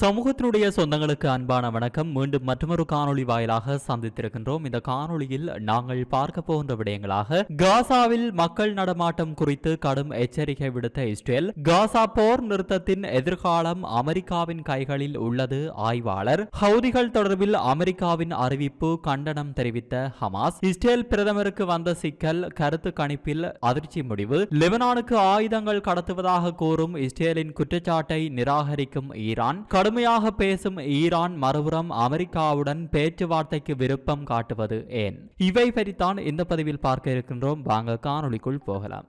சமூகத்தினுடைய சொந்தங்களுக்கு அன்பான வணக்கம். மீண்டும் மற்றொரு காணொளி வாயிலாக சந்தித்திருக்கின்றோம். இந்த காணொளியில் நாங்கள் பார்க்க போகின்ற விடயங்களாக காசாவில் மக்கள் நடமாட்டம் குறித்து கடும் எச்சரிக்கை விடுத்த இஸ்ரேல் காசா போர் நிறுத்தத்தின் எதிர்காலம் அமெரிக்காவின் கைகளில் உள்ளது ஆய்வாளர் ஹவுதிகள் தொடர்பில் அமெரிக்காவின் அறிவிப்பு கண்டனம் தெரிவித்த ஹமாஸ் இஸ்ரேல் பிரதமருக்கு வந்த சிக்கல் கருத்து கணிப்பில் அதிர்ச்சி முடிவு லெபனானுக்கு ஆயுதங்கள் கடத்துவதாக கூறும் இஸ்ரேலின் குற்றச்சாட்டை நிராகரிக்கும் ஈரான் கடுமையாக பேசும் ஈரான் மறுபுறம் அமெரிக்காவுடன் பேச்சுவார்த்தைக்கு விருப்பம் காட்டுவது ஏன்? இவை பற்றித்தான் இந்த பதிவில் பார்க்க இருக்கின்றோம். வாங்க காணொளிக்குள் போகலாம்.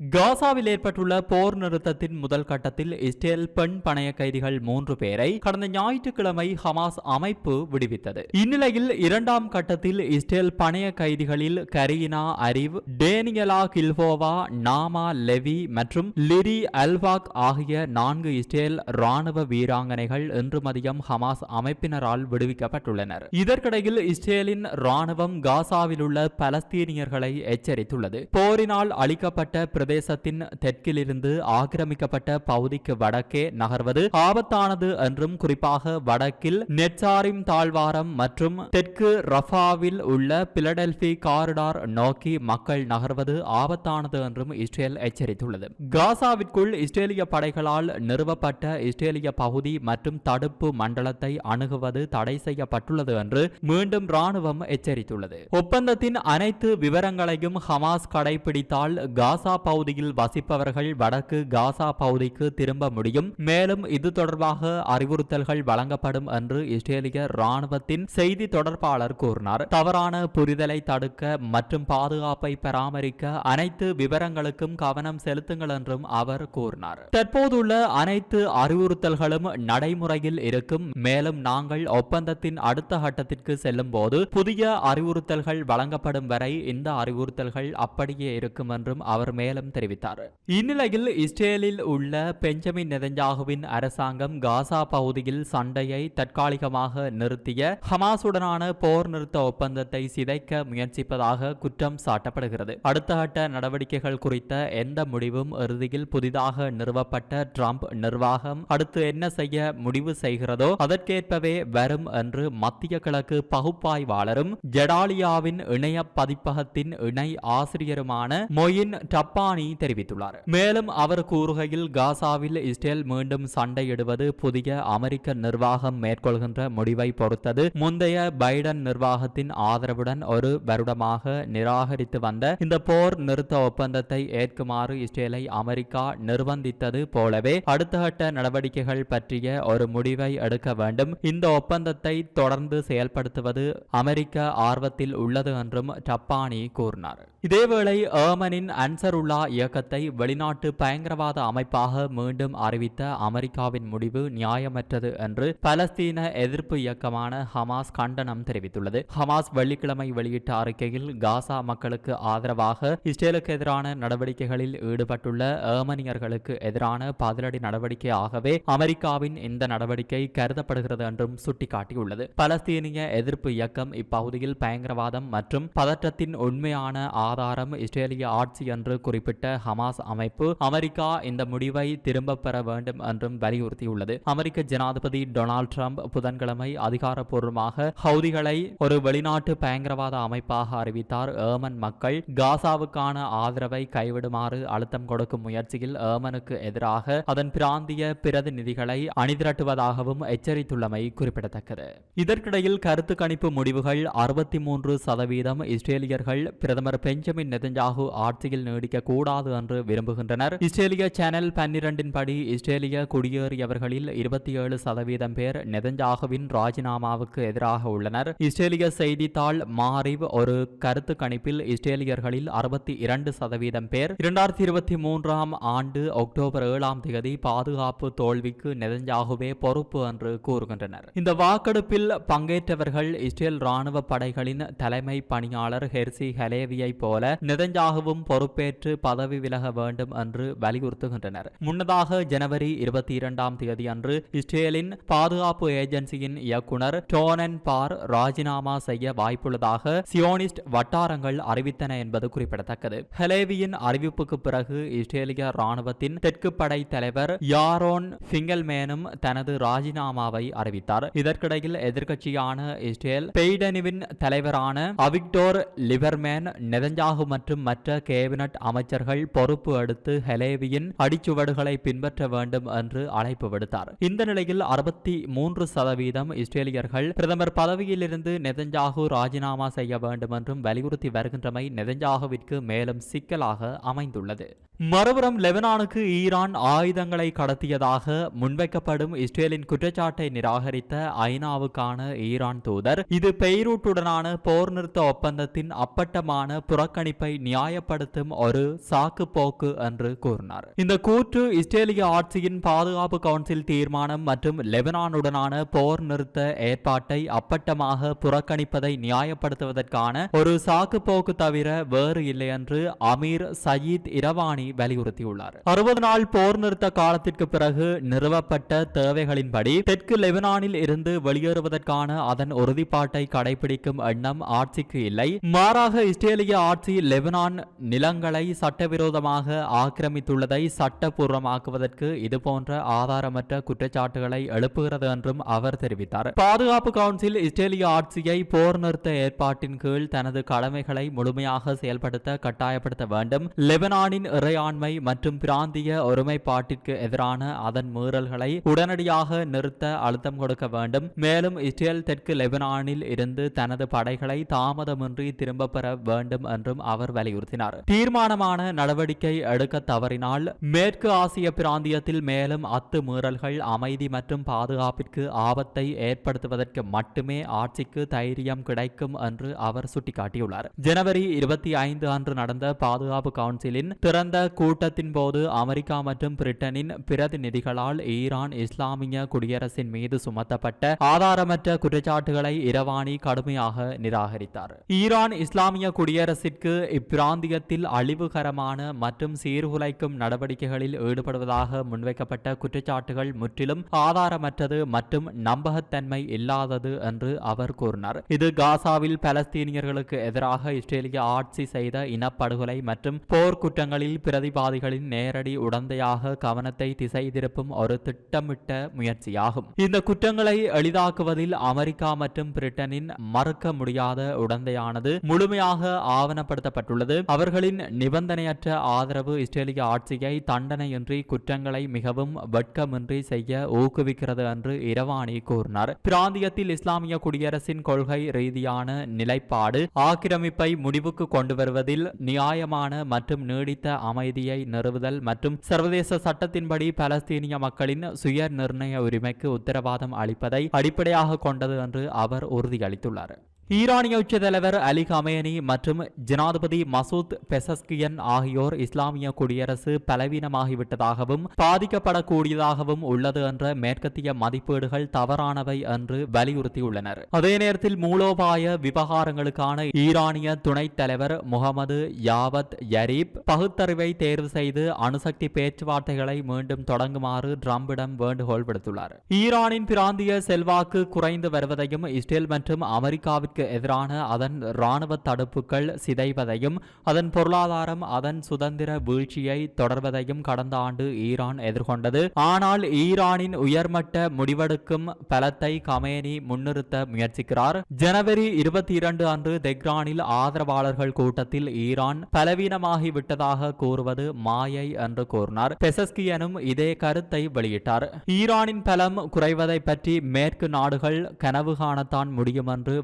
காசாவில் ஏற்பட்டுள்ள போர் நிறுத்தத்தின் முதல் கட்டத்தில் இஸ்ரேல் பெண் பணைய கைதிகள் மூன்று பேரை கடந்த ஞாயிற்றுக்கிழமை ஹமாஸ் அமைப்பு விடுவித்தது. இந்நிலையில் இரண்டாம் கட்டத்தில் இஸ்ரேல் பணைய கைதிகளில் கரீனா அரிவ் டேனியலா கில்ஹோவா நாமா லெவி மற்றும் லிரி அல்வாக் ஆகிய நான்கு இஸ்ரேல் ராணுவ வீராங்கனைகள் இன்று மதியம் ஹமாஸ் அமைப்பினரால் விடுவிக்கப்பட்டுள்ளனர். இதற்கிடையில் இஸ்ரேலின் ராணுவம் காசாவில் உள்ள பலஸ்தீனியர்களை எச்சரித்துள்ளது. போரினால் அளிக்கப்பட்ட பிரதேசத்தின் தெற்கிலிருந்து ஆக்கிரமிக்கப்பட்ட பகுதிக்கு வடக்கே நகர்வது ஆபத்தானது என்றும் குறிப்பாக வடக்கில் நெட்சாரிம் தாழ்வாரம் மற்றும் தெற்கு ரஃபாவில் உள்ள பிலடெல்பி காரிடார் நோக்கி மக்கள் நகர்வது ஆபத்தானது என்றும் இஸ்ரேல் எச்சரித்துள்ளது. காசாவிற்குள் இஸ்ரேலிய படைகளால் நிறுவப்பட்ட இஸ்ரேலிய பகுதி மற்றும் தடுப்பு மண்டலத்தை அணுகுவது தடை செய்யப்பட்டுள்ளது என்று மீண்டும் ராணுவம் எச்சரித்துள்ளது. ஒப்பந்தத்தின் அனைத்து விவரங்களையும் ஹமாஸ் கடைபிடித்தால் காசா பகுதி பகுதியில் வசிப்பவர்கள் வடக்கு காசா பகுதிக்கு திரும்ப முடியும். மேலும் இது தொடர்பாக அறிவுறுத்தல்கள் வழங்கப்படும் என்று இஸ்ரேலிய ராணுவத்தின் செய்தி தொடர்பாளர் கூறினார். தவறான புரிதலை தடுக்க மற்றும் பாதுகாப்பை பராமரிக்க அனைத்து விவரங்களுக்கும் கவனம் செலுத்துங்கள் என்றும் அவர் கூறினார். தற்போதுள்ள அனைத்து அறிவுறுத்தல்களும் நடைமுறையில் இருக்கும். மேலும் நாங்கள் ஒப்பந்தத்தின் அடுத்த கட்டத்திற்கு செல்லும் போது புதிய அறிவுறுத்தல்கள் வழங்கப்படும் வரை இந்த அறிவுறுத்தல்கள் அப்படியே இருக்கும் என்றும் அவர் மேலும் தெரிவித்தார். இந்நிலையில் இஸ்ரேலில் உள்ள பெஞ்சமின் நெதஞ்சாகுவின் அரசாங்கம் காசா பகுதியில் சண்டையை தற்காலிகமாக நிறுத்திய ஹமாசுடனான போர் நிறுத்த ஒப்பந்தத்தை சிதைக்க முயற்சிப்பதாக குற்றம் சாட்டப்படுகிறது. அடுத்த கட்ட நடவடிக்கைகள் குறித்த எந்த முடிவும் இறுதியில் புதிதாக நிறுவப்பட்ட ட்ரம்ப் நிர்வாகம் அடுத்து என்ன செய்ய முடிவு செய்கிறதோ அதற்கேற்பவே வரும் என்று மத்திய கிழக்கு பகுப்பாய்வாளரும் ஜெடாலியாவின் இணைய பதிப்பகத்தின் இணை ஆசிரியருமான மொயின் டப்பானி தெரிவித்துள்ளார். மேலும் அவர் கூறுகையில் காசாவில் இஸ்ரேல் மீண்டும் சண்டையிடுவது புதிய அமெரிக்க நிர்வாகம் மேற்கொள்கின்ற முடிவை பொறுத்தது. முந்தைய பைடன் நிர்வாகத்தின் ஆதரவுடன் ஒரு வருடமாக நிராகரித்து வந்த இந்த போர் நிறுத்த ஒப்பந்தத்தை ஏற்குமாறு இஸ்ரேலை அமெரிக்கா நிர்பந்தித்தது போலவே அடுத்த கட்ட நடவடிக்கைகள் பற்றிய ஒரு முடிவை எடுக்க வேண்டும். இந்த ஒப்பந்தத்தை தொடர்ந்து செயல்படுத்துவது அமெரிக்க ஆர்வத்தில் உள்ளது என்றும் டப்பானி கூறினார். இதேவேளை ஏமனின் அன்சருல்லா இயக்கத்தை வெளிநாட்டு பயங்கரவாத அமைப்பாக மீண்டும் அறிவித்த அமெரிக்காவின் முடிவு நியாயமற்றது என்று பலஸ்தீன எதிர்ப்பு இயக்கமான ஹமாஸ் கண்டனம் தெரிவித்துள்ளது. ஹமாஸ் வெள்ளிக்கிழமை வெளியிட்ட அறிக்கையில் காசா மக்களுக்கு ஆதரவாக இஸ்ரேலுக்கு எதிரான நடவடிக்கைகளில் ஈடுபட்டுள்ள ஏமனியர்களுக்கு எதிரான பதிலடி நடவடிக்கையாகவே அமெரிக்காவின் இந்த நடவடிக்கை கருதப்படுகிறது என்றும் சுட்டிக்காட்டியுள்ளது. பலஸ்தீனிய எதிர்ப்பு இயக்கம் இப்பகுதியில் பயங்கரவாதம் மற்றும் பதற்றத்தின் உண்மையான ஆதாரம் இஸ்ரேலிய ஆட்சி என்று குறிப்பிட்டு ஹமாஸ் அமைப்பு அமெரிக்கா இந்த முடிவை திரும்ப பெற வேண்டும் என்றும் வலியுறுத்தியுள்ளது. அமெரிக்க ஜனாதிபதி டொனால்டு ட்ரம்ப் புதன்கிழமை அதிகாரப்பூர்வமாக ஹவுதிகளை ஒரு வெளிநாட்டு பயங்கரவாத அமைப்பாக அறிவித்தார். ஏமன் மக்கள் காசாவுக்கான ஆதரவை கைவிடுமாறு அழுத்தம் கொடுக்கும் முயற்சியில் ஏமனுக்கு எதிராக அதன் பிராந்திய பிரதிநிதிகளை அணிதிரட்டுவதாகவும் எச்சரித்துள்ளமை குறிப்பிடத்தக்கது. இதற்கிடையில் கருத்து கணிப்பு முடிவுகள் அறுபத்தி மூன்று சதவீதம் இஸ்ரேலியர்கள் பிரதமர் பெஞ்சமின் நெதஞ்சாகு ஆட்சியில் நீடிக்க கூடாது என்று விரும்புகின்றனர். இஸ்ரேலிய சேனல் பன்னிரண்டின் படி இஸ்ரேலிய குடியேறியவர்களில் இருபத்தி ஏழு சதவீதம் பேர் நெதஞ்சாகவின் ராஜினாமாவுக்கு எதிராக உள்ளனர். இஸ்ரேலிய செய்தித்தாள் மாரிவ் ஒரு கருத்து கணிப்பில் இஸ்ரேலியர்களில் அறுபத்தி இரண்டு சதவீதம் பேர் இரண்டாயிரத்தி இருபத்தி மூன்றாம் ஆண்டு அக்டோபர் ஏழாம் தேதி பாதுகாப்பு தோல்விக்கு நெதஞ்சாகுவே பொறுப்பு என்று கூறுகின்றனர். இந்த வாக்கெடுப்பில் பங்கேற்றவர்கள் இஸ்ரேல் ராணுவ படைகளின் தலைமை பணியாளர் ஹெர்சி ஹலேவியை போல நெதஞ்சாகவும் பொறுப்பேற்று பதவி விலக வேண்டும் என்று வலியுறுத்துகின்றனர். முன்னதாக ஜனவரி இருபத்தி இரண்டாம் தேதி அன்று இஸ்ரேலின் பாதுகாப்பு ஏஜென்சியின் இயக்குனர் டோனன் பார் ராஜினாமா செய்ய வாய்ப்புள்ளதாக சியோனிஸ்ட் வட்டாரங்கள் அறிவித்தன என்பது குறிப்பிடத்தக்கது. ஹெலேவியின் அறிவிப்புக்கு பிறகு இஸ்ரேலிய ராணுவத்தின் தெற்கு படை தலைவர் யாரோன் பிங்கல்மேனும் தனது ராஜினாமாவை அறிவித்தார். இதற்கிடையில் எதிர்க்கட்சியான இஸ்ரேல் பெய்டனிவின் தலைவரான அவிக்டோர் லிபர்மேன் நெதஞ்சாகு மற்றும் மற்ற கேபினட் அமைச்சர் தலைவர்கள் பொறுப்பு அடுத்து ஹெலேவியின் அடிச்சுவடுகளை பின்பற்ற வேண்டும் என்று அழைப்பு விடுத்தார். இந்த நிலையில் அறுபத்தி மூன்று சதவீதம் இஸ்ரேலியர்கள் பிரதமர் பதவியிலிருந்து நெதஞ்சாகு ராஜினாமா செய்ய வேண்டும் என்றும் வலியுறுத்தி வருகின்றமை நெதஞ்சாகுவிற்கு மேலும் சிக்கலாக அமைந்துள்ளது. மறுபுறம் லெபனானுக்கு ஈரான் ஆயுதங்களை கடத்தியதாக முன்வைக்கப்படும் இஸ்ரேலின் குற்றச்சாட்டை நிராகரித்த ஐநாவுக்கான ஈரான் தூதர் இது பெய்ரூட்டுடனான போர் நிறுத்த ஒப்பந்தத்தின் அப்பட்டமான புறக்கணிப்பை நியாயப்படுத்தும் ஒரு சாக்கு போக்கு என்று கூறினார். இந்த கூற்று இஸ்ரேலிய ஆட்சியின் பாதுகாப்பு கவுன்சில் தீர்மானம் மற்றும் லெபனானுடனான போர் நிறுத்த ஏற்பாட்டை அப்பட்டமாக புறக்கணிப்பதை நியாயப்படுத்துவதற்கான ஒரு சாக்கு போக்கு தவிர வேறு இல்லை என்று அமீர் சயீத் இரவானி வலியுறுத்தியுள்ளார். அறுபது நாள் போர் நிறுத்த காலத்திற்கு பிறகு நிறுவப்பட்ட தேவைகளின்படி தெற்கு லெபனானில் இருந்து வெளியேறுவதற்கான அதன் உறுதிப்பாட்டை கடைபிடிக்கும் எண்ணம் ஆட்சிக்கு இல்லை. மாறாக இஸ்ரேலிய ஆட்சி லெபனான் நிலங்களை சட்டவிரோதமாக ஆக்கிரமித்துள்ளதை சட்டபூர்வமாக்குவதற்கு இதுபோன்ற ஆதாரமற்ற குற்றச்சாட்டுகளை எழுப்புகிறது என்றும் அவர் தெரிவித்தார். பாதுகாப்பு கவுன்சில் இஸ்ரேலிய ஆட்சியை போர் நிறுத்த ஏற்பாட்டின் கீழ் தனது கடமைகளை முழுமையாக செயல்படுத்த கட்டாயப்படுத்த வேண்டும். லெபனானின் இறையாண்மை மற்றும் பிராந்திய ஒருமைப்பாட்டிற்கு எதிரான அதன் மீறல்களை உடனடியாக நிறுத்த அழுத்தம் கொடுக்க வேண்டும். மேலும் இஸ்ரேல் தெற்கு லெபனானில் இருந்து தனது படைகளை தாமதமின்றி திரும்ப பெற வேண்டும் என்றும் அவர் வலியுறுத்தினார். தீர்மானமான நடவடிக்கை எடுக்க தவறினால் மேற்கு ஆசிய பிராந்தியத்தில் மேலும் அத்துமீறல்கள் அமைதி மற்றும் பாதுகாப்பிற்கு ஆபத்தை ஏற்படுத்துவதற்கு மட்டுமே ஆட்சிக்கு தைரியம் கிடைக்கும் என்று அவர் சுட்டிக்காட்டியுள்ளார். ஜனவரி இருபத்தி ஐந்து அன்று நடந்த பாதுகாப்பு கவுன்சிலின் திறந்த கூட்டத்தின் போது அமெரிக்கா மற்றும் பிரிட்டனின் பிரதிநிதிகளால் ஈரான் இஸ்லாமிய குடியரசின் மீது சுமத்தப்பட்ட ஆதாரமற்ற குற்றச்சாட்டுகளை இரவானி கடுமையாக நிராகரித்தார். ஈரான் இஸ்லாமிய குடியரசிற்கு இப்பிராந்தியத்தில் அழிவுகர அழிவுகரமான மற்றும் சீர்குலைக்கும் நடவடிக்கைகளில் ஈடுபடுவதாக முன்வைக்கப்பட்ட குற்றச்சாட்டுகள் முற்றிலும் ஆதாரமற்றது மற்றும் நம்பகத்தன்மை இல்லாதது என்று அவர் கூறினார். இது காசாவில் பலஸ்தீனியர்களுக்கு எதிராக இஸ்ரேலிய ஆட்சி செய்த இனப்படுகொலை மற்றும் போர்க்குற்றங்களில் பிரதிவாதிகளின் நேரடி உடந்தையாக கவனத்தை திசை திருப்பும் ஒரு திட்டமிட்ட முயற்சியாகும். இந்த குற்றங்களை எளிதாக்குவதில் அமெரிக்கா மற்றும் பிரிட்டனின் மறுக்க முடியாத உடந்தையானது முழுமையாக ஆவணப்படுத்தப்பட்டுள்ளது. அவர்களின் நிபந்தனை நிபந்தனையற்ற ஆதரவு இஸ்ரேலிய ஆட்சியை தண்டனையின்றி குற்றங்களை மிகவும் வெட்கமின்றி செய்ய ஊக்குவிக்கிறது என்று இரவானி கூறினார். பிராந்தியத்தில் இஸ்லாமிய குடியரசின் கொள்கை ரீதியான நிலைப்பாடு ஆக்கிரமிப்பை முடிவுக்கு கொண்டு வருவதில் நியாயமான மற்றும் நீடித்த அமைதியை நிறுவுதல் மற்றும் சர்வதேச சட்டத்தின்படி பலஸ்தீனிய மக்களின் சுய நிர்ணய உரிமைக்கு உத்தரவாதம் அளிப்பதை அடிப்படையாக கொண்டது என்று அவர் உறுதியளித்துள்ளார். ஈரானிய உச்ச தலைவர் அலி கமேனி மற்றும் ஜனாதிபதி மசூத் பெசஸ்கியன் ஆகியோர் இஸ்லாமிய குடியரசு பலவீனமாகிவிட்டதாகவும் பாதிக்கப்படக்கூடியதாகவும் உள்ளது என்ற மேற்கத்திய மதிப்பீடுகள் தவறானவை என்று வலியுறுத்தியுள்ளனர். அதே நேரத்தில் மூலோபாய விவகாரங்களுக்கான ஈரானிய துணைத் தலைவர் முகமது யாவத் யரீப் பகுத்தறிவை தேர்வு செய்து அணுசக்தி பேச்சுவார்த்தைகளை மீண்டும் தொடங்குமாறு ட்ரம்பிடம் வேண்டுகோள் விடுத்துள்ளார். ஈரானின் பிராந்திய செல்வாக்கு குறைந்து வருவதையும் இஸ்ரேல் மற்றும் அமெரிக்காவிற்கு எதிரான அதன் இராணுவ தடுப்புகள் சிதைவதையும் அதன் பொருளாதாரம் அதன் சுதந்திர வீழ்ச்சியை தொடர்வதையும் கடந்த ஆண்டு ஈரான் எதிர்கொண்டது. ஆனால் ஈரானின் உயர்மட்ட முடிவெடுக்கும் பலத்தை கமேனி முன்னிறுத்த முயற்சிக்கிறார். ஜனவரி இருபத்தி இரண்டு அன்று தெக்ரானில் ஆதரவாளர்கள் கூட்டத்தில் ஈரான் பலவீனமாகி விட்டதாக கூறுவது மாயை என்று கூறினார். பெசஸ்கியனும் இதே கருத்தை வெளியிட்டார். ஈரானின் பலம் குறைவதை பற்றி மேற்கு நாடுகள் கனவு காணத்தான் முடியும் என்று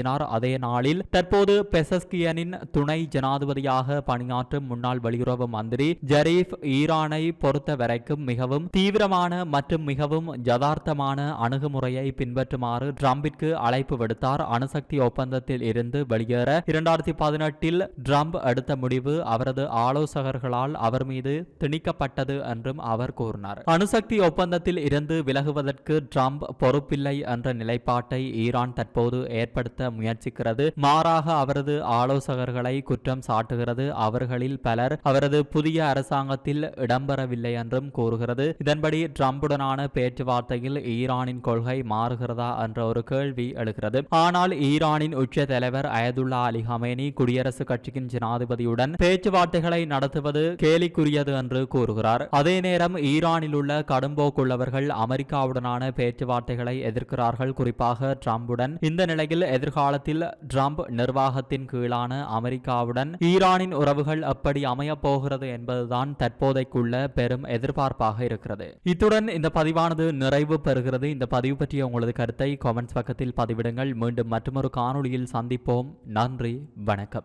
வலியுறுத்தினார் அதே நாளில் தற்போது பெசஸ்கியனின் துணை ஜனாதிபதியாக பணியாற்றும் முன்னாள் வெளியுறவு மந்திரி ஜரீப் ஈரானை பொறுத்த வரைக்கும் மிகவும் தீவிரமான மற்றும் மிகவும் யதார்த்தமான அணுகுமுறையை பின்பற்றுமாறு டிரம்பிற்கு அழைப்பு விடுத்தார். அணுசக்தி ஒப்பந்தத்தில் இருந்து வெளியேற இரண்டாயிரத்தி பதினெட்டில் ட்ரம்ப் எடுத்த முடிவு அவரது ஆலோசகர்களால் அவர் மீது திணிக்கப்பட்டது என்றும் அவர் கூறினார். அணுசக்தி ஒப்பந்தத்தில் இருந்து விலகுவதற்கு ட்ரம்ப் பொறுப்பில்லை என்ற நிலைப்பாட்டை ஈரான் தற்போது ஏற்படுத்த ஏற்படுத்த முயற்சிக்கிறது. மாறாக அவரது ஆலோசகர்களை குற்றம் சாட்டுகிறது. அவர்களில் பலர் அவரது புதிய அரசாங்கத்தில் இடம்பெறவில்லை என்றும் கூறுகிறது. இதன்படி டிரம்புடனான பேச்சுவார்த்தையில் ஈரானின் கொள்கை மாறுகிறதா என்ற ஒரு கேள்வி எழுகிறது. ஆனால் ஈரானின் உச்ச தலைவர் அயதுல்லா அலி ஹமேனி குடியரசுக் கட்சியின் ஜனாதிபதியுடன் பேச்சுவார்த்தைகளை நடத்துவது கேலிக்குரியது என்று கூறுகிறார். அதே நேரம் ஈரானில் உள்ள கடும்போக்குள்ளவர்கள் அமெரிக்காவுடனான பேச்சுவார்த்தைகளை எதிர்க்கிறார்கள். குறிப்பாக ட்ரம்புடன் இந்த நிலையில் எதிர் எதிர்காலத்தில் ட்ரம்ப் நிர்வாகத்தின் கீழான அமெரிக்காவுடன் ஈரானின் உறவுகள் எப்படி அமையப் போகிறது என்பதுதான் தற்போதைக்குள்ள பெரும் எதிர்பார்ப்பாக இருக்கிறது. இத்துடன் இந்த பதிவானது நிறைவு பெறுகிறது. இந்த பதிவு பற்றிய உங்களது கருத்தை கமெண்ட்ஸ் பக்கத்தில் பதிவிடுங்கள். மீண்டும் மற்றொரு காணொளியில் சந்திப்போம். நன்றி வணக்கம்.